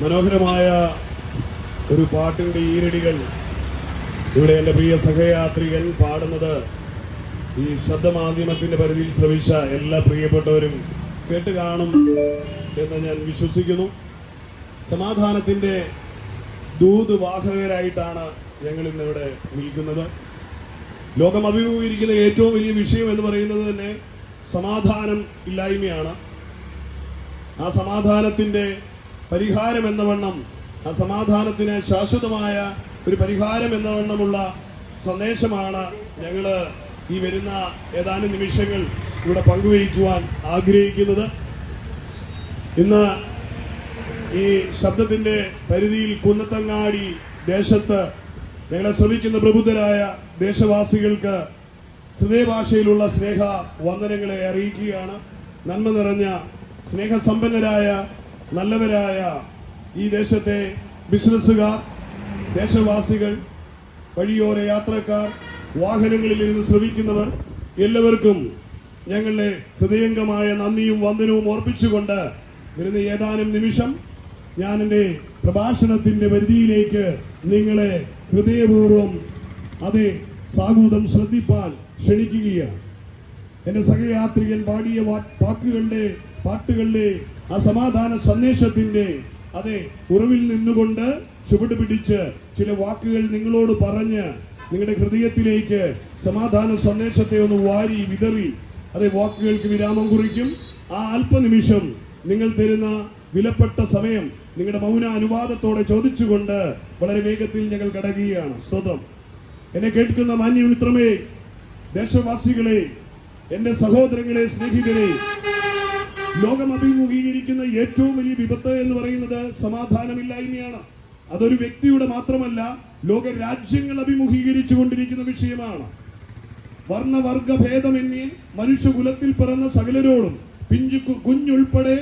മനോഹരമായ ഒരു പാട്ടിന്റെ ഈരടികൾ ഇവിടെ എന്റെ പ്രിയ സഹയാത്രികൻ പാടുന്നത് ഈ ശബ്ദമാധ്യമത്തിന്റെ പരിധിയിൽ ശ്രമിച്ച എല്ലാ പ്രിയപ്പെട്ടവരും കേട്ട് കാണും എന്ന് ഞാൻ വിശ്വസിക്കുന്നു. സമാധാനത്തിന്റെ ദൂത് വാഹകരായിട്ടാണ് ഞങ്ങൾ ഇന്നിവിടെ നിൽക്കുന്നത്. ലോകം അഭിമുഖീകരിക്കുന്ന ഏറ്റവും വലിയ വിഷയം എന്ന് പറയുന്നത് തന്നെ സമാധാനം ഇല്ലായ്മയാണ്. ആ സമാധാനത്തിന്റെ പരിഹാരം എന്ന വണ്ണം ആ സമാധാനത്തിന് ശാശ്വതമായ ഒരു പരിഹാരം എന്ന വണ്ണമുള്ള സന്ദേശമാണ് ഞങ്ങൾ ഈ വരുന്ന ഏതാനും നിമിഷങ്ങൾ ഇവിടെ പങ്കുവയ്ക്കുവാൻ ആഗ്രഹിക്കുന്നത്. ഇന്ന് ഈ ശബ്ദത്തിന്റെ പരിധിയിൽ കുന്നത്തങ്ങാടി ദേശത്ത് ഞങ്ങളെ ശ്രമിക്കുന്ന പ്രബുദ്ധരായ ദേശവാസികൾക്ക് ഹൃദയഭാഷയിലുള്ള സ്നേഹ വന്ദനങ്ങളെ അറിയിക്കുകയാണ്. നന്മ നിറഞ്ഞ സ്നേഹസമ്പന്നരായ നല്ലവരായ ഈ ദേശത്തെ ബിസിനസ്സുകാർ ദേശവാസികൾ വഴിയോര യാത്രക്കാർ വാഹനങ്ങളിൽ ഇരുന്ന് ശ്രമിക്കുന്നവർ എല്ലാവർക്കും ഞങ്ങളുടെ ഹൃദയംഗമായ നന്ദിയും വന്ദനവും ഓർപ്പിച്ചുകൊണ്ട് വരുന്ന ഏതാനും നിമിഷം ഞാൻ എന്റെ പ്രഭാഷണത്തിന്റെ പരിധിയിലേക്ക് നിങ്ങളെ ഹൃദയപൂർവം അതെ സാഗൂതം ശ്രദ്ധിപ്പാൽ ക്ഷണിക്കുകയാണ്. എന്റെ സഹയാത്രികൻ പാടിയ വാക്കുകളുടെ പാട്ടുകളുടെ ആ സമാധാന സന്ദേശത്തിന്റെ അതെ ഉറവിൽ നിന്നുകൊണ്ട് ചുവട് പിടിച്ച് ചില വാക്കുകൾ നിങ്ങളോട് പറഞ്ഞ് നിങ്ങളുടെ ഹൃദയത്തിലേക്ക് സമാധാന സന്ദേശത്തെ ഒന്ന് വാരി വിതറി അതെ വാക്കുകൾക്ക് വിരാമം കുറിക്കും. ആ അല്പനിമിഷം നിങ്ങൾ തരുന്ന വിലപ്പെട്ട സമയം നിങ്ങളുടെ മൗന അനുവാദത്തോടെ ചോദിച്ചുകൊണ്ട് വളരെ വേഗത്തിൽ ഞങ്ങൾ കടകുകയാണ് സ്വതം എന്നെ കേൾക്കുന്ന മാന്യ മാന്യമിത്രമേ ദേശവാസികളെ എന്റെ സഹോദരങ്ങളെ സ്നേഹിതരെ ലോകം അഭിമുഖീകരിക്കുന്ന ഏറ്റവും വലിയ വിപത്ത് എന്ന് പറയുന്നത് സമാധാനമില്ലായ്മയാണ്. അതൊരു വ്യക്തിയുടെ മാത്രമല്ല ലോക രാജ്യങ്ങൾ അഭിമുഖീകരിച്ചു കൊണ്ടിരിക്കുന്ന വിഷയമാണ്. വർണവർഗ ഭേദമന്യേ മനുഷ്യകുലത്തിൽ പിറന്ന സകലരോടും പിഞ്ചു കുഞ്ഞുൾപ്പെടെ കുഞ്ഞുൾപ്പെടെ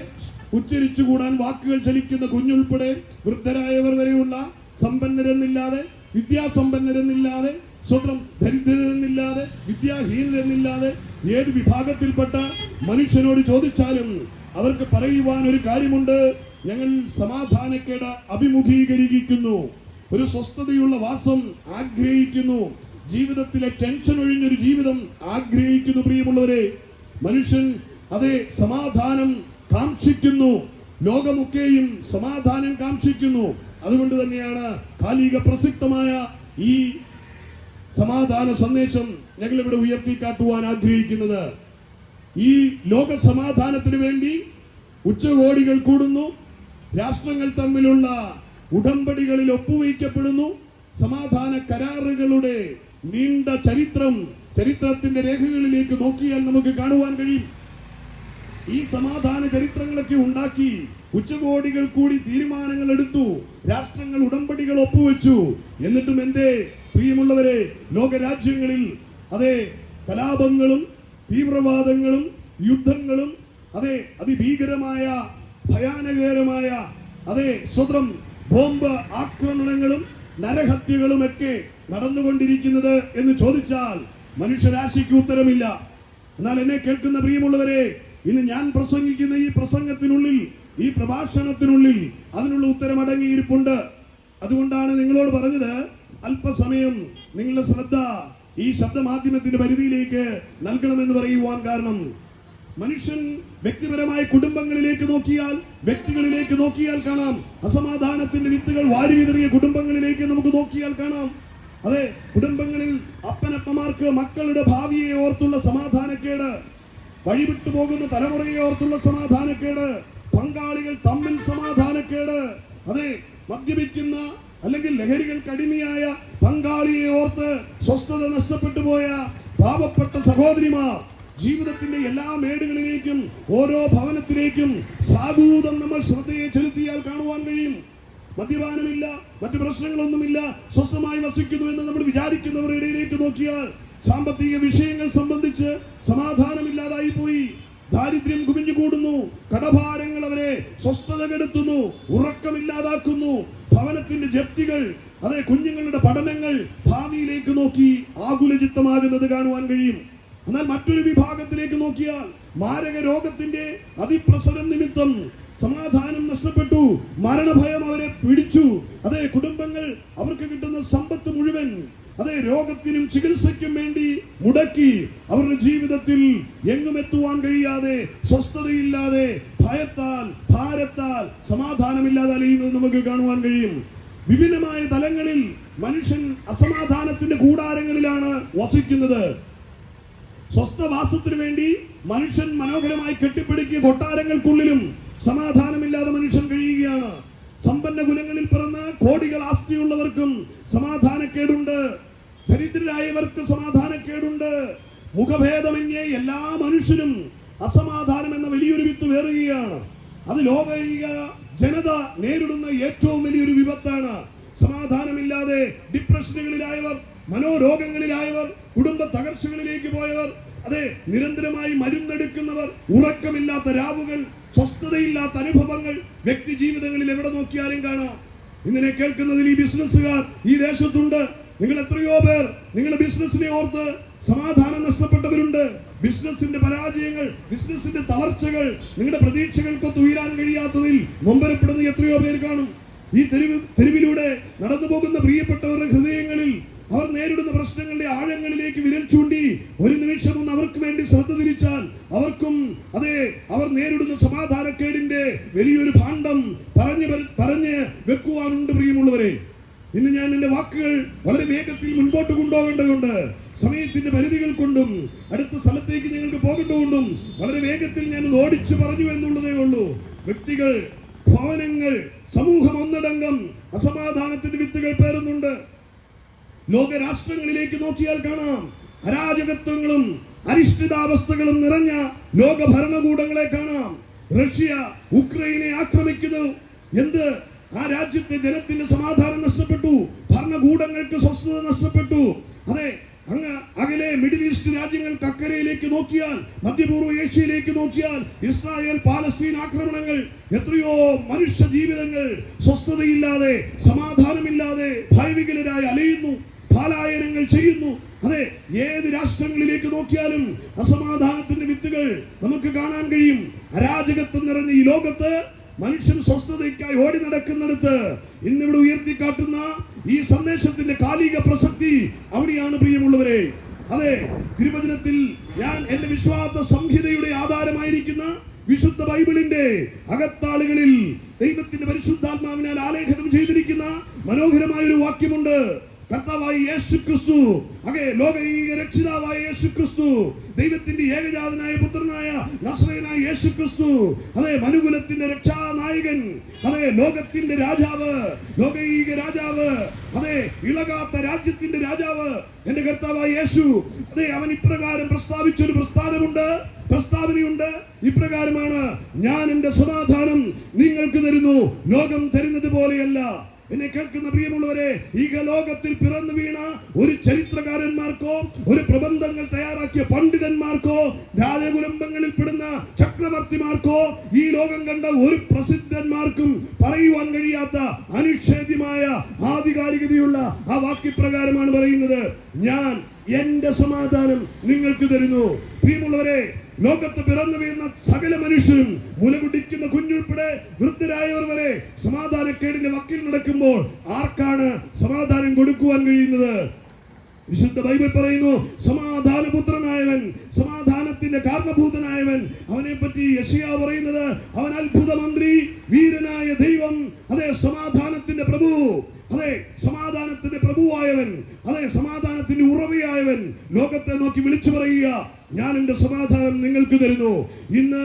ഉച്ചരിച്ചുകൂടാൻ വാക്കുകൾ ചലിക്കുന്ന കുഞ്ഞുൾപ്പെടെ വൃദ്ധരായവർ വരെയുള്ള സമ്പന്നരെന്നില്ലാതെ വിദ്യാസമ്പന്നരെന്നില്ലാതെ സ്വന്തം ദരിദ്രരെന്നില്ലാതെ വിദ്യാഹീനരെന്നില്ലാതെ ഏത് വിഭാഗത്തിൽപ്പെട്ട മനുഷ്യനോട് ചോദിച്ചാലും അവർക്ക് പറയുവാൻ ഒരു കാര്യമുണ്ട്. ഞങ്ങൾ സമാധാനക്കേട അഭിമുഖീകരിക്കുന്നു. ഒരു സ്വസ്ഥതയുള്ള വാസം ആഗ്രഹിക്കുന്നു. ജീവിതത്തിലെ ടെൻഷൻ ഒഴിഞ്ഞൊരു ജീവിതം ആഗ്രഹിക്കുന്നു പ്രിയമുള്ളവരെ. മനുഷ്യൻ അതെ സമാധാനം കാക്ഷിക്കുന്നു. ലോകമൊക്കെയും സമാധാനം കാക്ഷിക്കുന്നു. അതുകൊണ്ട് തന്നെയാണ് കാലിക പ്രസക്തമായ ഈ സമാധാന സന്ദേശം ഞങ്ങൾ ഇവിടെ ഉയർത്തി കാട്ടുവാൻ ആഗ്രഹിക്കുന്നത്. ഈ ലോക സമാധാനത്തിന് വേണ്ടി ഉച്ചകോടികൾ കൂടുന്നു. രാഷ്ട്രങ്ങൾ തമ്മിലുള്ള ഉടമ്പടികളിൽ ഒപ്പുവയ്ക്കപ്പെടുന്നു. സമാധാന കരാറുകളുടെ നീണ്ട ചരിത്രം ചരിത്രത്തിന്റെ രേഖകളിലേക്ക് നോക്കിയാൽ നമുക്ക് കാണുവാൻ കഴിയും. ഈ സമാധാന ചരിത്രങ്ങളൊക്കെ ഉണ്ടാക്കി ഉച്ചകോടികൾ കൂടി തീരുമാനങ്ങൾ എടുത്തു. രാഷ്ട്രങ്ങൾ ഉടമ്പടികൾ ഒപ്പുവെച്ചു. എന്നിട്ടും എന്തേ പ്രിയമുള്ളവരെ ലോകരാജ്യങ്ങളിൽ അതെ കലാപങ്ങളും തീവ്രവാദങ്ങളും യുദ്ധങ്ങളും അതെ അതിഭീകരമായ ഭയാനകരമായ അതെ സ്വതം ബോംബ് ആക്രമണങ്ങളും നരഹത്യകളും ഒക്കെ നടന്നുകൊണ്ടിരിക്കുന്നത് എന്ന് ചോദിച്ചാൽ മനുഷ്യരാശിക്ക് ഉത്തരമില്ല. എന്നാൽ എന്നെ കേൾക്കുന്ന പ്രിയമുള്ളവരെ ഇന്ന് ഞാൻ പ്രസംഗിക്കുന്ന ഈ പ്രസംഗത്തിനുള്ളിൽ ഈ പ്രഭാഷണത്തിനുള്ളിൽ അതിനുള്ള ഉത്തരം അടങ്ങിയിരിപ്പുണ്ട് അതുകൊണ്ടാണ് നിങ്ങളോട് പറഞ്ഞത് അല്പസമയം നിങ്ങളുടെ ശ്രദ്ധ ഈ ശബ്ദമാധ്യമത്തിന്റെ പരിധിയിലേക്ക് നൽകണമെന്ന് പറയുവാൻ കാരണം. മനുഷ്യൻ വ്യക്തിപരമായ കുടുംബങ്ങളിലേക്ക് നോക്കിയാൽ വ്യക്തികളിലേക്ക് നോക്കിയാൽ കാണാം. അസമാധാനത്തിന്റെ വിത്തുകൾ വാരി വിതറിയ കുടുംബങ്ങളിലേക്ക് നമുക്ക് നോക്കിയാൽ കാണാം. അതെ കുടുംബങ്ങളിൽ അപ്പനപ്പമാർക്ക് മക്കളുടെ ഭാവിയെ ഓർത്തുള്ള സമാധാനക്കേട്. വഴിവിട്ടു പോകുന്ന തലമുറയെ ഓർത്തുള്ള സമാധാനക്കേട് പങ്കാളികൾ തമ്മിൽ സമാധാനക്കേട് അതെ മദ്യപിക്കുന്ന അല്ലെങ്കിൽ ലഹരികൾക്ക് അടിമയായ പങ്കാളിയെ ഓർത്ത് സ്വസ്ഥത നഷ്ടപ്പെട്ടു പോയ പാവപ്പെട്ട സഹോദരിമാർ ജീവിതത്തിന്റെ എല്ലാ മേടുകളിലേക്കും ഓരോ ഭവനത്തിലേക്കും സാധൂതം നമ്മൾ ശ്രദ്ധയെ ചെലുത്തിയാൽ കാണുവാൻ കഴിയും. മദ്യപാനമില്ല മറ്റു പ്രശ്നങ്ങളൊന്നുമില്ല സ്വസ്ഥമായി വസിക്കുന്നു എന്ന് നമ്മൾ വിചാരിക്കുന്നവരുടെ ഇടയിലേക്ക് നോക്കിയാൽ സാമ്പത്തിക വിഷയങ്ങൾ സംബന്ധിച്ച് സമാധാനമില്ലാതായി പോയി. ദാരിദ്ര്യം കുമിഞ്ഞു കൂടുന്നു കടഭാരങ്ങൾ അവരെ സ്വസ്ഥത കെടുത്തുന്നു ഉറക്കമില്ലാതാക്കുന്നു. ഭവനത്തിന്റെ ജപ്തികൾ അതെ കുഞ്ഞുങ്ങളുടെ പഠനങ്ങൾ ഭാവിയിലേക്ക് നോക്കി ആകുലചിത്തമാകുന്നത് കാണുവാൻ കഴിയും. എന്നാൽ മറ്റൊരു വിഭാഗത്തിലേക്ക് നോക്കിയാൽ മാരക രോഗത്തിന്റെ അതിപ്രസരം നിമിത്തം സമാധാനം നഷ്ടപ്പെട്ടു. മരണഭയം അവരെ പിടിച്ചു. അതെ കുടുംബങ്ങൾ അവർക്ക് കിട്ടുന്ന സമ്പത്ത് മുഴുവൻ അതെ രോഗത്തിനും ചികിത്സയ്ക്കും വേണ്ടി മുടക്കി അവരുടെ ജീവിതത്തിൽ എങ്ങും എത്തുവാൻ കഴിയാതെ സ്വസ്ഥതയില്ലാതെ ഭയത്താൽ ഭാരത്താൽ സമാധാനമില്ലാതെ അലയുന്നത് നമുക്ക് കാണുവാൻ കഴിയും. വിഭിന്നമായ തലങ്ങളിൽ മനുഷ്യൻ അസമാധാനത്തിന്റെ കൂടാരങ്ങളിലാണ് വസിക്കുന്നത്. സ്വസ്ഥവാസത്തിനു വേണ്ടി മനുഷ്യൻ മനോഹരമായി കെട്ടിപ്പിടിക്കിയ കൊട്ടാരങ്ങൾക്കുള്ളിലും സമാധാനമില്ലാതെ മനുഷ്യൻ കഴിയുകയാണ്. സമ്പന്ന കുലങ്ങളിൽ പിറന്ന കോടികൾ ആസ്തിയുള്ളവർക്കും സമാധാനക്കേടുണ്ട്. ദരിദ്രരായവർക്ക് സമാധാനക്കേടുണ്ട്. മുഖഭേദമന്യേ എല്ലാ മനുഷ്യരും അസമാധാനം എന്ന വലിയൊരു വിത്ത് വേറുകയാണ്. അത് ലോകൈക ജനത നേരിടുന്ന ഏറ്റവും വലിയൊരു വിപത്താണ്. സമാധാനമില്ലാതെ ഡിപ്രഷനുകളിലായവർ മനോരോഗങ്ങളിലായവർ കുടുംബ തകർച്ചകളിലേക്ക് പോയവർ അതെ നിരന്തരമായി മരുന്നെടുക്കുന്നവർ ഉറക്കമില്ലാത്ത രാവുകൾ സ്വസ്ഥതയില്ലാത്ത അനുഭവങ്ങൾ വ്യക്തി ജീവിതങ്ങളിൽ എവിടെ നോക്കിയാലും കാണാം. ഇങ്ങനെ കേൾക്കുന്നതിൽ ഈ ബിസിനസ്സുകാർ ഈ ദേശത്തുണ്ട്. നിങ്ങൾ എത്രയോ പേർ നിങ്ങളുടെ ബിസിനസ്സിനെ ഓർത്ത് സമാധാനം നഷ്ടപ്പെട്ടവരുണ്ട്. ബിസിനസിന്റെ പരാജയങ്ങൾ ബിസിനസിന്റെ തളർച്ചകൾ നിങ്ങളുടെ പ്രതീക്ഷകൾക്കൊത്ത് ഉയരാൻ കഴിയാത്തതിൽ നൊമ്പരപ്പെടുന്ന എത്രയോ പേർ കാണും. ഈ തെരുവ് തെരുവിലൂടെ നടന്നു പോകുന്ന പ്രിയപ്പെട്ടവരുടെ ഹൃദയങ്ങളിൽ അവർ നേരിടുന്ന പ്രശ്നങ്ങളുടെ ആഴങ്ങളിലേക്ക് വിരൽ ചൂണ്ടി ഒരു നിമിഷം ഒന്ന് അവർക്ക് വേണ്ടി ശ്രദ്ധ തിരിച്ചാൽ അവർക്കും അതെ അവർ നേരിടുന്ന സമാധാനക്കേടിന്റെ വലിയൊരു ഭാണ്ഡം പറഞ്ഞു വര- പറഞ്ഞ് വെക്കുവാനുണ്ട് പ്രിയമുള്ളവരെ ഇന്ന് ഞാൻ എന്റെ വാക്കുകൾ വളരെ വേഗത്തിൽ മുൻപോട്ട് കൊണ്ടുപോകേണ്ടതുണ്ട്. സമയത്തിന്റെ പരിധികൾ കൊണ്ടും അടുത്ത സ്ഥലത്തേക്ക് ഞങ്ങൾക്ക് പോകേണ്ടതുകൊണ്ടും വളരെ വേഗത്തിൽ ഞാൻ ഓടിച്ചു പറഞ്ഞു എന്നുള്ളതേ ഉള്ളൂ. വ്യക്തികൾ ഭവനങ്ങൾ സമൂഹം ഒന്നടങ്കം അസമാധാനത്തിന്റെ വിത്തുകൾ പേറുന്നുണ്ട്. ലോകരാഷ്ട്രങ്ങളിലേക്ക് നോക്കിയാൽ കാണാം. അരാജകത്വങ്ങളും അരിഷ്ഠിതാവസ്ഥകളും നിറഞ്ഞ ലോക ഭരണകൂടങ്ങളെ കാണാം. റഷ്യ ഉക്രൈനെ ആക്രമിക്കുന്നു. എന്ത്? ആ രാജ്യത്തെ ജനത്തിന്റെ സമാധാനം നഷ്ടപ്പെട്ടു ഭരണകൂടങ്ങൾക്ക് സ്വസ്ഥത നഷ്ടപ്പെട്ടു. അതെ അങ്ങ് അകലെ മിഡിൽ ഈസ്റ്റ് രാജ്യങ്ങൾക്ക് അക്കരയിലേക്ക് നോക്കിയാൽ മധ്യപൂർവ ഏഷ്യയിലേക്ക് നോക്കിയാൽ ഇസ്രായേൽ പാലസ്തീൻ ആക്രമണങ്ങൾ എത്രയോ മനുഷ്യ ജീവിതങ്ങൾ സ്വസ്ഥതയില്ലാതെ സമാധാനമില്ലാതെ ഭയവികലരായി അലയുന്നു പാലായനങ്ങൾ ചെയ്യുന്നു. അതെ ഏത് രാഷ്ട്രങ്ങളിലേക്ക് നോക്കിയാലും അസമാധാനത്തിന്റെ വിത്തുകൾ നമുക്ക് കാണാൻ കഴിയും. അരാജകത്വം നിറഞ്ഞ ഈ ലോകത്ത് മനുഷ്യൻ സ്വസ്ഥതയ്ക്കായി ഓടി നടക്കുന്നിടത്ത് ഇന്നിവിടെ ഉയർത്തിക്കാട്ടുന്ന ഈ സന്ദേശത്തിന്റെ കാലിക പ്രസക്തി അവിടെയാണ് പ്രിയമുള്ളവരെ. അതെ തിരുവചനത്തിൽ ഞാൻ എന്റെ വിശ്വാസ സംഹിതയുടെ ആധാരമായിരിക്കുന്ന വിശുദ്ധ ബൈബിളിന്റെ അകത്താളുകളിൽ ദൈവത്തിന്റെ പരിശുദ്ധാത്മാവിനാൽ ആലേഖനം ചെയ്തിരിക്കുന്ന മനോഹരമായ ഒരു വാക്യമുണ്ട്. കർത്താവായ യേശു ക്രിസ്തു അതെ ലോകൈക രക്ഷിതാവായ യേശു ക്രിസ്തു ദൈവത്തിന്റെ ഏകജാതനായ പുത്രനായ നസ്രയനായ യേശു ക്രിസ്തു അതെ മനുകുലത്തിന്റെ രക്ഷാനായകൻ. അതെ ലോകത്തിന്റെ രാജാവ്. ലോകൈക രാജാവ്. അതെ ഇളകാത്ത രാജ്യത്തിന്റെ രാജാവ് എന്റെ കർത്താവായ യേശു. അതെ അവൻ ഇപ്രകാരം പ്രസ്താവിച്ച ഒരു പ്രസ്ഥാനമുണ്ട്. പ്രസ്താവനയുണ്ട്. ഇപ്രകാരമാണ് ഞാൻ എന്റെ സമാധാനം നിങ്ങൾക്ക് തരുന്നു. ലോകം തരുന്നത് പോലെയല്ല. എന്നെ കേൾക്കുന്ന പ്രിയമുള്ളവരെ ഈ ലോകത്തിൽ പിറന്നു വീണ ഒരു ചരിത്രകാരന്മാർക്കോ ഒരു പ്രബന്ധങ്ങൾ തയ്യാറാക്കിയ പണ്ഡിതന്മാർക്കോ രാജകുടുംബങ്ങളിൽ പെടുന്ന ചക്രവർത്തിമാർക്കോ ഈ ലോകം കണ്ട ഒരു പ്രസിദ്ധന്മാർക്കും പറയുവാൻ കഴിയാത്ത അനിഷേധ്യമായ ആധികാരികതയുള്ള ആ വാക്യപ്രകാരമാണ് പറയുന്നത്. ഞാൻ എന്റെ സമാധാനം നിങ്ങൾക്ക് തരുന്നു. പ്രിയമുള്ളവരെ ലോകത്ത് പിറന്നു വീഴുന്ന സകല മനുഷ്യരും മുലകുടിക്കുന്ന കുഞ്ഞുൾപ്പെടെ വൃദ്ധരായവർ വരെ സമാധാനക്കേടിന്റെ വക്കിൽ നടക്കുമ്പോൾ ആർക്കാണ് സമാധാനം കൊടുക്കുവാൻ കഴിയുന്നത്? വിശുദ്ധ ബൈബിൾ പറയുന്നു സമാധാനപുത്രനായവൻ സമാധാനത്തിന്റെ കാരണഭൂതനായവൻ. അവനെ പറ്റി യശിയ പറയുന്നത് അവൻ അത്ഭുത മന്ത്രി വീരനായ ദൈവം അതെ സമാധാനത്തിന്റെ പ്രഭു അതെ സമാധാനത്തിന്റെ പ്രഭുവായവൻ അതെ സമാധാനത്തിന്റെ ഉറവയായവൻ. ലോകത്തെ നോക്കി വിളിച്ചു പറയുക ഞാൻ എന്റെ സമാധാനം നിങ്ങൾക്ക് തരുന്നു. ഇന്ന്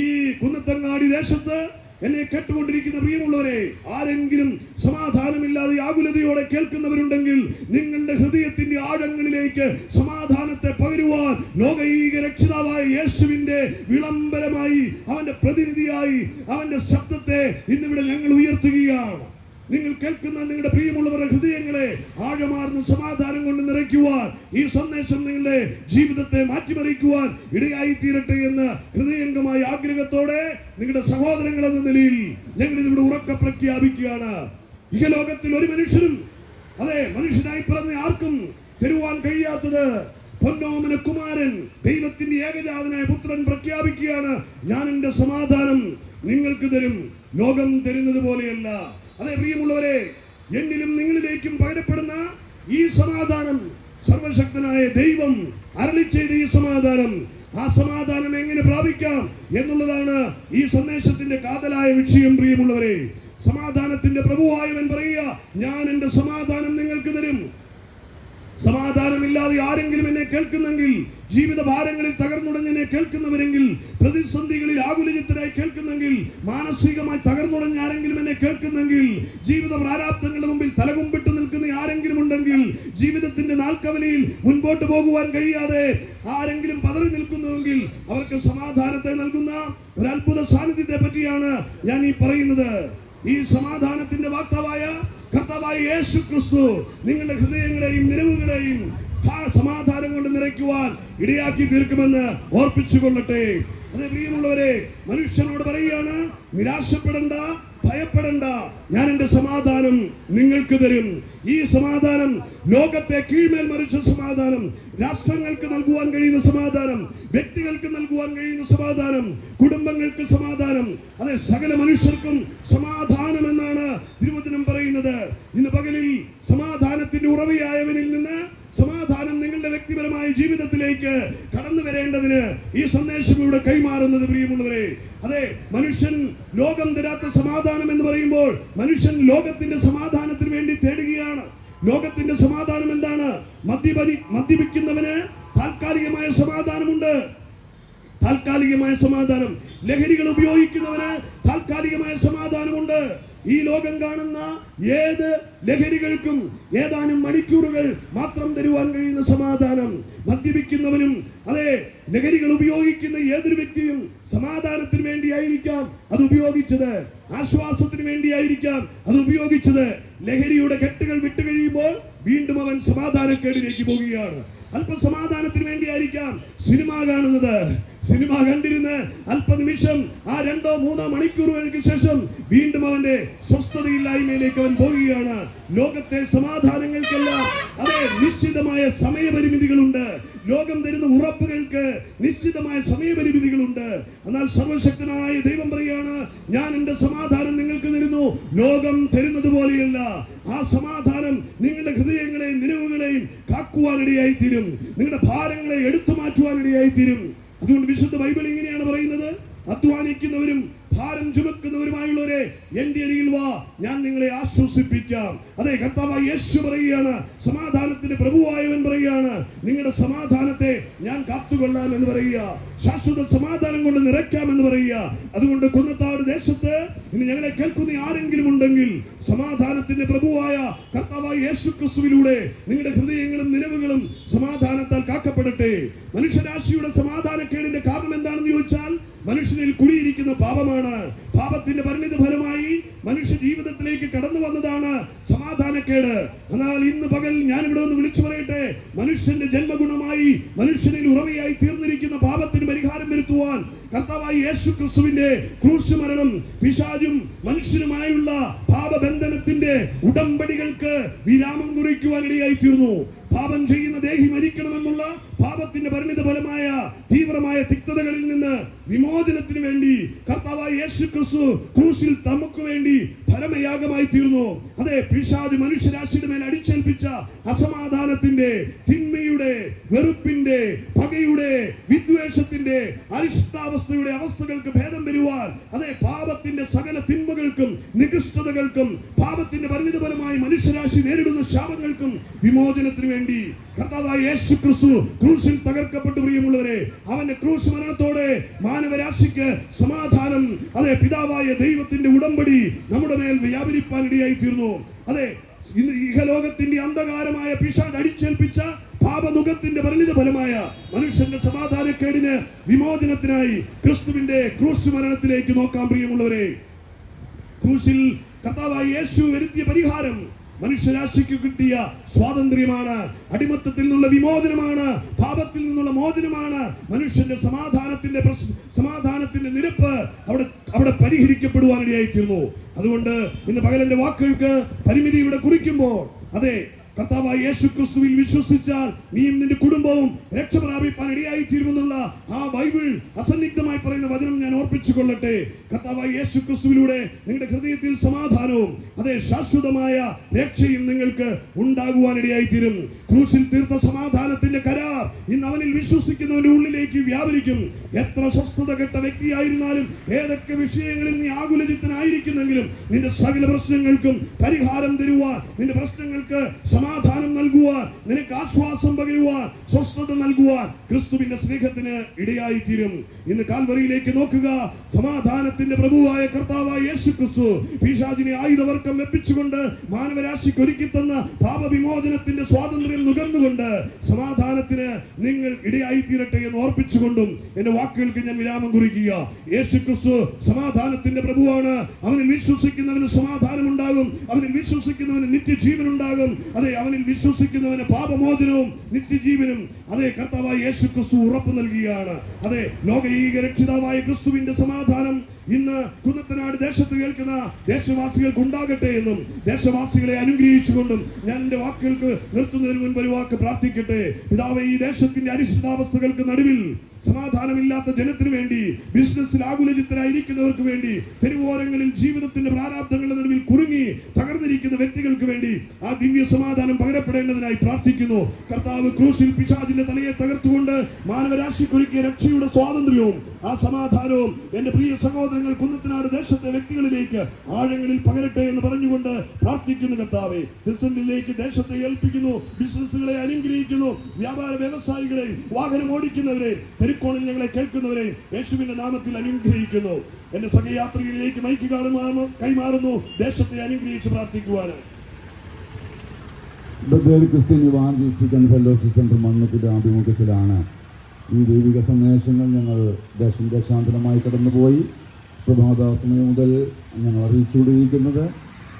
ഈ കുന്നത്തങ്ങാടി ദേശത്ത് എന്നെ കേട്ടുകൊണ്ടിരിക്കുന്ന പ്രിയമുള്ളവരെ ആരെങ്കിലും സമാധാനമില്ലാതെ ആകുലതയോടെ കേൾക്കുന്നവരുണ്ടെങ്കിൽ നിങ്ങളുടെ ഹൃദയത്തിന്റെ ആഴങ്ങളിലേക്ക് സമാധാനത്തെ പകരുവാൻ ലോകൈക രക്ഷിതാവായ യേശുവിന്റെ വിളംബരമായി അവന്റെ പ്രതിനിധിയായി അവന്റെ ശബ്ദത്തെ ഇന്നിവിടെ ഞങ്ങൾ ഉയർത്തുകയാണ്. നിങ്ങൾ കേൾക്കുന്ന നിങ്ങളുടെ പ്രിയമുള്ളവരുടെ ഹൃദയങ്ങളെ ആഴമാർന്ന സമാധാനം കൊണ്ട് നിറയ്ക്കുവാൻ ഈ സന്ദേശം നിങ്ങളുടെ ജീവിതത്തെ മാറ്റിമറിക്കുവാൻ ഇടയായി തീരട്ടെ എന്ന് ഹൃദയംഗമായ ആഗ്രഹത്തോടെ നിങ്ങളുടെ സഹോദരങ്ങൾ എന്ന നിലയിൽ ഞങ്ങൾ ഇതിവിടെ ഉറക്ക പ്രഖ്യാപിക്കുകയാണ്. ഇഹലോകത്തിൽ ഒരു മനുഷ്യരും അതെ മനുഷ്യനായി പിറന്ന ആർക്കും തരുവാൻ കഴിയാത്തത് പൊന്നോമന കുമാരൻ ദൈവത്തിന്റെ ഏകജാതനായ പുത്രൻ പ്രഖ്യാപിക്കുകയാണ്. ഞാൻ എന്റെ സമാധാനം നിങ്ങൾക്ക് തരും ലോകം തരുന്നത് പോലെയല്ല. അതെ പ്രിയമുള്ളവരെ എന്നിലും നിങ്ങളിലേക്കും പകരപ്പെടുന്ന ഈ സമാധാനം സർവശക്തനായ ദൈവം അരളി ഈ സമാധാനം ആ സമാധാനം എങ്ങനെ പ്രാപിക്കാം എന്നുള്ളതാണ് ഈ സന്ദേശത്തിന്റെ കാതലായ വിഷയം പ്രിയമുള്ളവരെ. സമാധാനത്തിന്റെ പ്രഭുവായവൻ പറയുക ഞാൻ എന്റെ സമാധാനം നിങ്ങൾക്ക് തരും. സമാധാനമില്ലാതെ ആരെങ്കിലും എന്നെ കേൾക്കുന്നെങ്കിൽ ജീവിത ഭാരങ്ങളിൽ തകർന്നുടഞ്ഞെന്നെ കേൾക്കുന്നവരെങ്കിൽ പ്രതിസന്ധികളിൽ ആകുലചിത്തരായി കേൾക്കുന്നെങ്കിൽ മാനസികമായി തകർന്നുടഞ്ഞ ആരെങ്കിലും എന്നെ കേൾക്കുന്നെങ്കിൽ ജീവിത പ്രാരാബ്ദങ്ങളുടെ മുമ്പിൽ തലകുമ്പിട്ട് നിൽക്കുന്ന ആരെങ്കിലും ഉണ്ടെങ്കിൽ ജീവിതത്തിന്റെ നാൽക്കവലയിൽ മുൻപോട്ട് പോകുവാൻ കഴിയാതെ ആരെങ്കിലും പതറി നിൽക്കുന്നുവെങ്കിൽ അവർക്ക് സമാധാനത്തെ നൽകുന്ന ഒരു അത്ഭുത സാന്നിധ്യത്തെ പറ്റിയാണ് ഞാൻ ഈ പറയുന്നത്. ഈ സമാധാനത്തിന്റെ വാക്താവായ കർത്താവായ യേശു ക്രിസ്തു നിങ്ങളുടെ ഹൃദയങ്ങളെയും നിലവുകളെയും ആ സമാധാനം കൊണ്ട് നിറയ്ക്കുവാൻ ഇടയാക്കി തീർക്കുമെന്ന് ഓർപ്പിച്ചുകൊള്ളട്ടെ. അതെ പ്രിയമുള്ളവരെ മനുഷ്യനോട് പറയുകയാണ് നിരാശപ്പെടണ്ട ഭയപ്പെടണ്ട. ഞാൻ എന്റെ സമാധാനം നിങ്ങൾക്ക് തരും. ഈ സമാധാനം ലോകത്തെ കീഴ്മേൽ മറിച്ച സമാധാനം രാഷ്ട്രങ്ങൾക്ക് നൽകുവാൻ കഴിയുന്ന സമാധാനം വ്യക്തികൾക്ക് നൽകുവാൻ കഴിയുന്ന സമാധാനം കുടുംബങ്ങൾക്ക് സമാധാനം അതെ സകല മനുഷ്യർക്കും സമാധാനം എന്നാണ് തിരുവചനം പറയുന്നത്. ഇന്ന് പകലിൽ സമാധാനത്തിന്റെ ഉറവിയായവനിൽ നിന്ന് സമാധാനം നിങ്ങളുടെ വ്യക്തിപരമായ ജീവിതത്തിലേക്ക് കടന്നു വരേണ്ടതിന് ഈ സന്ദേശം ഇവിടെ കൈമാറുന്നത് പ്രിയമുള്ളവരെ. അതെ മനുഷ്യൻ ലോകം തരാത്ത സമാധാനം എന്ന് പറയുമ്പോൾ മനുഷ്യൻ ലോകത്തിന്റെ സമാധാനത്തിന് വേണ്ടി തേടുകയാണ്. ലോകത്തിന്റെ സമാധാനം എന്താണ്? മദ്യപരി മദ്യപിക്കുന്നവന് താൽക്കാലികമായ സമാധാനമുണ്ട്. താൽക്കാലികമായ സമാധാനം. ലഹരികൾ ഉപയോഗിക്കുന്നവന് താൽക്കാലികമായ സമാധാനമുണ്ട്. ഈ ലോകം കാണുന്ന ഏത് ലഹരികൾക്കും ഏതാനും മണിക്കൂറുകൾ മാത്രം തരുവാൻ കഴിയുന്ന സമാധാനം മദ്യപിക്കുന്നവനും അതെ ലഹരികൾ ഉപയോഗിക്കുന്ന ഏതൊരു വ്യക്തിയും സമാധാനത്തിന് വേണ്ടിയായിരിക്കാം അത് ഉപയോഗിച്ചത്. ആശ്വാസത്തിന് വേണ്ടിയായിരിക്കാം അത് ഉപയോഗിച്ചത്. ലഹരിയുടെ കെട്ടുകൾ വിട്ടു കഴിയുമ്പോൾ വീണ്ടും അവൻ സമാധാനക്കേടിലേക്ക് പോവുകയാണ് അല്പം സമാധാനത്തിന് വേണ്ടിയായിരിക്കാം സിനിമ കാണുന്നത്. സിനിമ കണ്ടിരുന്ന് അല്പനിമിഷം ആ രണ്ടോ മൂന്നോ മണിക്കൂറുകൾക്ക് ശേഷം വീണ്ടും അവന്റെ സ്വസ്ഥതയില്ലായ്മയിലേക്ക് അവൻ പോവുകയാണ്. ലോകത്തെ സമാധാനങ്ങൾക്കെല്ലാം അതെ നിശ്ചിതമായ സമയപരിമിതികളുണ്ട്. ലോകം തരുന്ന ഉറപ്പുകൾക്ക് നിശ്ചിതമായ സമയപരിമിതികളുണ്ട്. എന്നാൽ സർവശക്തനായ ദൈവം പറയാണ് ഞാൻ എന്റെ സമാധാനം നിങ്ങൾക്ക് തരുന്നു. ലോകം തരുന്നത് പോലെയല്ല ആ സമാധാനം നിങ്ങളുടെ ഹൃദയങ്ങളെയും നിലവുകളെയും കാക്കുവാനിടയായി തീരും നിങ്ങളുടെ ഭാരങ്ങളെ എടുത്തു മാറ്റുവാനിടയായി തീരും അതുകൊണ്ട് വിശുദ്ധ ബൈബിൾ ഇങ്ങനെയാണ് പറയുന്നത്. അധ്വാനിക്കുന്നവരും ഭാരം ചുമക്കുന്നവരുമായുള്ളവരെ എന്റെ അരികിൽ വാ ഞാൻ നിങ്ങളെ ആശ്വസിപ്പിക്കാം. അതെ കർത്താവായ യേശു പറയുകയാണ് സമാധാനത്തിന്റെ പ്രഭുവായവൻ പറയുകയാണ് നിങ്ങളുടെ സമാധാനത്തെ ഞാൻ കാത്തുകൊള്ളാം എന്ന് പറയുക. ശാശ്വത സമാധാനം കൊണ്ട് നിറയ്ക്കാം എന്ന് പറയുക. അതുകൊണ്ട് കുന്നത്താട് ദേശത്ത് ഇന്ന് ഞങ്ങളെ കേൾക്കുന്ന ആരെങ്കിലും ഉണ്ടെങ്കിൽ സമാധാനത്തിന്റെ പ്രഭുവായ കർത്താവായ യേശു ക്രിസ്തുവിലൂടെ നിങ്ങളുടെ ഹൃദയങ്ങളും നിലവുകളും സമാധാനത്താൽ കാക്കപ്പെടട്ടെ. മനുഷ്യരാശിയുടെ സമാധാനക്കേടിന്റെ കാരണം എന്താണെന്ന് ചോദിച്ചാൽ മനുഷ്യനിൽ കുടിയിരിക്കുന്ന പാപമാണ് പാപത്തിന്റെ പരിണിത ഫലമായി മനുഷ്യ ജീവിതത്തിലേക്ക് കടന്നു വന്നതാണ് സമാധാനക്കേട് എന്നാൽ ഇന്ന് പകൽ ഞാൻ ഇവിടെ ഒന്ന് വിളിച്ചു പറയട്ടെ മനുഷ്യന്റെ ജന്മഗുണമായി മനുഷ്യനിൽ ഉറവയായി തീർന്നിരിക്കുന്ന പാപത്തിന് പരിഹാരം വരുത്തുവാൻ കർത്താവായി യേശു ക്രിസ്തുവിന്റെ ക്രൂശ് മരണം പിശാചും മനുഷ്യനുമായുള്ള പാപബന്ധനത്തിന്റെ ഉടമ്പടികൾക്ക് വിരാമം കുറിക്കുവാൻ ഇടയായി തീർന്നു പാപം ചെയ്യുന്ന ദേഹി മരിക്കണമെന്നുള്ള പാപത്തിന്റെ പരിണിത ഫലമായ തീവ്രമായ തിക്തതകളിൽ നിന്ന് വിമോചനത്തിന് വേണ്ടി കർത്താവായ യേശു ക്രിസ്തു ക്രൂശിൽ നമുക്ക് വേണ്ടി പരമയാഗമായി തീർന്നു. അതെ പിശാദ് മനുഷ്യരാശിയുടെ മേൽ അടിച്ചേൽപ്പിച്ച അസമാധാനത്തിന്റെ തിന്മയുടെ വെറുപ്പിന്റെ പകയുടെ വിദ്വേഷത്തിന്റെ അരിഷ്ടാവസ്ഥയുടെ അവസ്ഥകൾക്ക് ഭേദം വരുവാൻ അതെ പാപത്തിന്റെ സകല തിന്മകൾക്കും നികൃഷ്ടതകൾക്കും പാപത്തിന്റെ പരിമിതപരമായി മനുഷ്യരാശി നേരിടുന്ന ശാപങ്ങൾക്കും വിമോചനത്തിന് വേണ്ടി കർത്താവായ യേശു ക്രിസ്തു ക്രൂശിൽ തകർക്കപ്പെട്ടു പ്രിയമുള്ളവരെ. അവന്റെ ക്രൂശ് മരണത്തോടെ മാനവരാശിക്ക് സമാധാനം അതെ പിതാവായ ദൈവത്തിന്റെ ഉടമ്പടി നമ്മുടെ മേൽ വ്യാപരിപ്പാൻ ഇടയായി തീർന്നു അതെ ഇഹലോകത്തിന്റെ അന്ധകാരമായ പിശാച് അടിച്ചേൽപ്പിച്ച പാപനുഖത്തിന്റെ പരിണിത ഫലമായ മനുഷ്യന്റെ സമാധാനക്കേടിന് വിമോചനത്തിനായി ക്രിസ്തുവിന്റെ ക്രൂശ് മരണത്തിലേക്ക് നോക്കാൻ പ്രിയമുള്ളവരെ. ക്രൂശിൽ കർത്താവായ യേശു വരുത്തിയ പരിഹാരം മനുഷ്യരാശിക്ക് കിട്ടിയ സ്വാതന്ത്ര്യമാണ്. അടിമത്തത്തിൽ നിന്നുള്ള വിമോചനമാണ് പാപത്തിൽ നിന്നുള്ള മോചനമാണ്. മനുഷ്യന്റെ സമാധാനത്തിന്റെ സമാധാനത്തിന്റെ നിരപ്പ് അവിടെ പരിഹരിക്കപ്പെടുവാനിടയായി തീർന്നു അതുകൊണ്ട് ഇന്ന് പകലന്റെ വാക്കുകൾക്ക് പരിമിതി ഇവിടെ കുറിക്കുമ്പോൾ അതെ കർത്താവായ യേശു ക്രിസ്തുവിൽ വിശ്വസിച്ചാൽ നീയും നിന്റെ കുടുംബവും രക്ഷ പ്രാപിപ്പാൻ ഇടയായി തീരുമെന്നുള്ള ആ ബൈബിൾ അസന്നിഗ്ധമായി പറയുന്ന വചനം ഞാൻ ഓർപ്പിച്ചു കൊള്ളട്ടെ കർത്താവായ യേശു ക്രിസ്തുവിലൂടെ നിങ്ങളുടെ ഹൃദയത്തിൽ സമാധാനവും അതെ ശാശ്വതമായ രക്ഷയും നിങ്ങൾക്ക് ഉണ്ടാകുവാൻ ഇടയായി തീരും ക്രൂശിൽ തീർത്ത സമാധാനത്തിന്റെ കരാർ ഇന്ന് അവനിൽ വിശ്വസിക്കുന്നവന്റെ ഉള്ളിലേക്ക് വ്യാപരിക്കും. എത്ര സ്വസ്ഥത കെട്ട വ്യക്തിയായിരുന്നാലും ഏതൊക്കെ വിഷയങ്ങളിൽ നീ ആകുലചിത്തനായിരിക്കുന്നെങ്കിലും നിന്റെ സകല പ്രശ്നങ്ങൾക്കും പരിഹാരം തരുവാൻ നിന്റെ പ്രശ്നങ്ങൾക്ക് സമാധാനം നൽകുവാൻ നിനക്ക് ആശ്വാസം പകരുവാൻ സ്വസ്ഥത നൽകുവാൻ ക്രിസ്തുവിന്റെ സ്നേഹത്തിന് ഇടയായി തീരും ഇന്ന് കാൽവറിയിലേക്ക് നോക്കുക. സമാധാനത്തിന്റെ പ്രഭുവായ കർത്താവായ യേശു ക്രിസ്തു പിശാചിനെ ആയുധവർക്കം വെപ്പിച്ചുകൊണ്ട് മാനവരാശിക്ക് ഒരുക്കി തന്ന പാപവിമോചനത്തിന്റെ സ്വാതന്ത്ര്യം നുകർന്നുകൊണ്ട് സമാധാനത്തിന് നിങ്ങൾ ഇടയായി തീരട്ടെ എന്ന് ഓർപ്പിച്ചുകൊണ്ടും എന്റെ വാക്കുകൾക്ക് ഞാൻ വിരാമം കുറിക്കുക. യേശു ക്രിസ്തു സമാധാനത്തിന്റെ പ്രഭുവാണ്. അവനിൽ വിശ്വസിക്കുന്നവന് സമാധാനം ഉണ്ടാകും അവനിൽ വിശ്വസിക്കുന്നവന് നിത്യജീവൻ ഉണ്ടാകും അതെ അവനിൽ വിശ്വസിക്കുന്നവന് പാപമോചനവും നിത്യജീവനും അതെ കർത്താവായ യേശു ക്രിസ്തു ഉറപ്പ് നൽകുകയാണ് അതെ ലോക രക്ഷിതാവായ ക്രിസ്തുവിന്റെ സമാധാനം ഇന്ന് കുന്നത്തനാട് ദേശത്ത് കേൾക്കുന്ന ദേശവാസികൾക്ക് ഉണ്ടാകട്ടെ എന്നും ദേശവാസികളെ അനുഗ്രഹിച്ചുകൊണ്ടും ഞാൻ എന്റെ വാക്കുകൾക്ക് നിർത്തുന്നതിന് മുൻപ് ഒരു വാക്ക് പ്രാർത്ഥിക്കട്ടെ. പിതാവ് ഈ ദേശത്തിന്റെ അരിശിതാവസ്ഥകൾക്ക് നടുവിൽ സമാധാനമില്ലാത്ത ജനത്തിന് വേണ്ടി ബിസിനസ്സിൽ ആകുലചിത്തരായിരിക്കുന്നവർക്ക് വേണ്ടി തെരുവോരങ്ങളിൽ ജീവിതത്തിന്റെ പ്രാരാബ്ദങ്ങളുടെ നടുവിൽ കുറുങ്ങി തകർന്നിരിക്കുന്ന വ്യക്തികൾക്ക് വേണ്ടി ആ ദിവ്യ സമാധാനം പകരപ്പെടേണ്ടതിനായി പ്രാർത്ഥിക്കുന്നു. കർത്താവ് ക്രൂശിൽ പിശാചിന്റെ തലയെ തകർത്തുകൊണ്ട് മാനവരാശിക്കൊരുക്കിയ രക്ഷയുടെ സ്വാതന്ത്ര്യവും ആ സമാധാനവും എന്റെ പ്രിയ സഹോദരങ്ങൾ കുന്നത്തിനാട് ദേശത്തെ വ്യക്തികളിലേക്ക് ആഴങ്ങളിൽ പകരട്ടെ എന്ന് പറഞ്ഞുകൊണ്ട് പ്രാർത്ഥിക്കുന്നു കർത്താവെ. ഡിസന്റിലേക്ക് ദേശത്തെ ഏൽപ്പിക്കുന്നു ബിസിനസ്സുകളെ അനുഗ്രഹിക്കുന്നു വ്യാപാര വ്യവസായികളെ വാഹനം ഓടിക്കുന്നവരെ തെരുക്കോണിൽ ഞങ്ങളെ കേൾക്കുന്നവരെ യേശുവിന്റെ നാമത്തിൽ അനുഗ്രഹിക്കുന്നു. എന്റെ സഹയാത്രികയിലേക്ക് മൈക്ക് കൈമാറുന്നു ദേശത്തെ അനുഗ്രഹിച്ച് പ്രാർത്ഥിക്കുവാനാണ് ബദേൽ ക്രിസ്ത്യൻ ആഭിമുഖ്യത്തിലാണ്. ഈ ദൈവിക സന്ദേശങ്ങൾ ഞങ്ങൾ ദേശം ദേശാന്തരമായി കടന്നുപോയി. പ്രഭാത സമയം മുതൽ ഞങ്ങൾ അറിയിച്ചുകൊണ്ടിരിക്കുന്നത്.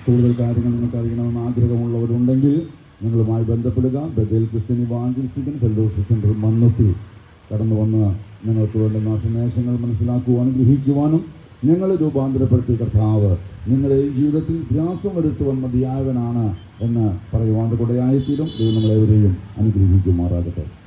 കൂടുതൽ കാര്യങ്ങൾ നിങ്ങൾക്ക് അറിയണമെന്ന് ആഗ്രഹമുള്ളവരുണ്ടെങ്കിൽ ഞങ്ങളുമായി ബന്ധപ്പെടുക. Bethel Christian evangelistic fellowship centre Mannuthy കടന്നു വന്ന് നിങ്ങൾക്ക് വേണ്ടുന്ന സന്ദേശങ്ങൾ മനസ്സിലാക്കുവാനും ഗ്രഹിക്കുവാനും ഞങ്ങൾ രൂപാന്തരപ്പെടുത്തിയ കർത്താവ് നിങ്ങളുടെ ജീവിതത്തിൽ ധ്യാസം വരുത്തുവാൻ മതിയായവനാണ് എന്ന് പറയുവാൻ കൂടെയായിത്തീരും ദൈവം നമ്മളെവരെയും അനുഗ്രഹിക്കുമാറാകട്ടെ.